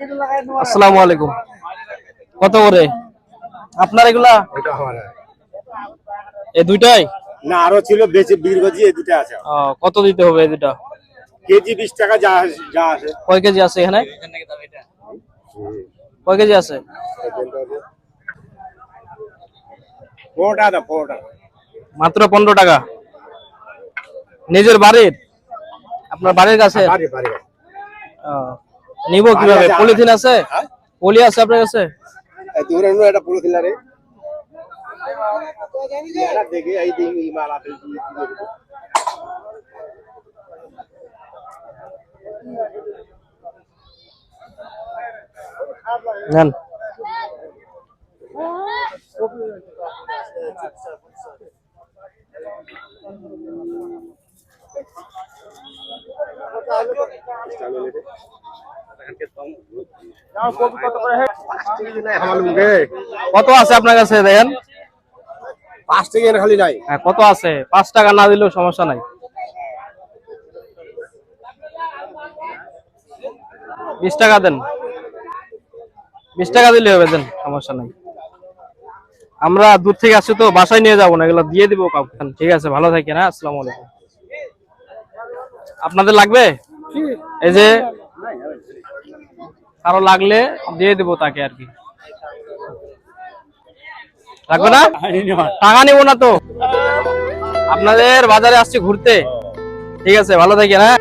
আসসালামু আলাইকুম কত করে? আপনার এগুলা? এটা আমার এই দুইটাই? না আরও ছিল বেঁচে করছি এই দুটো আছে। কত দিতে হবে এই দুটা কেজি বিশ টাকা যা যা আছে কয় কেজি আছে এখানে? কয় কেজি আছে? পনেরো টাকা পনেরো টাকা মাত্র পনেরো টাকা। নিজের বাড়ির? আপনার বাড়ির কাছে? বাড়ি বাড়ি ও, নিব কীভাবে? পলিথিন আছে? হ্যাঁ? পলি আছে আপনার কাছে? দূরে নো এটা ছিল এটা দেখে এই দিন মাল আপেল। নেন কত আছে আপনার কাছে দেখেন? পাঁচ টাকা খালি নাই। হ্যাঁ কত আছে? পাঁচ টাকা না দিলেও সমস্যা নাই। বিশ টাকা দেন। বিশ টাকা দিলে হবে দেন সমস্যা নাই। আমরা দূর থেকে আসছি তো বাসায় নিয়ে যাব না এগুলো দিয়ে দিব কাউকে। ঠিক আছে ভালো থাকেন হ্যাঁ আসসালামু আলাইকুম। আপনাদের লাগবে? এই যে কারও লাগলে দিয়ে দেবো তাকে আর কি। লাগবে না? টাকা নিব না তো। আপনাদের বাজারে আসছি ঘুরতে। ঠিক আছে, ভালো থাকেন হ্যাঁ?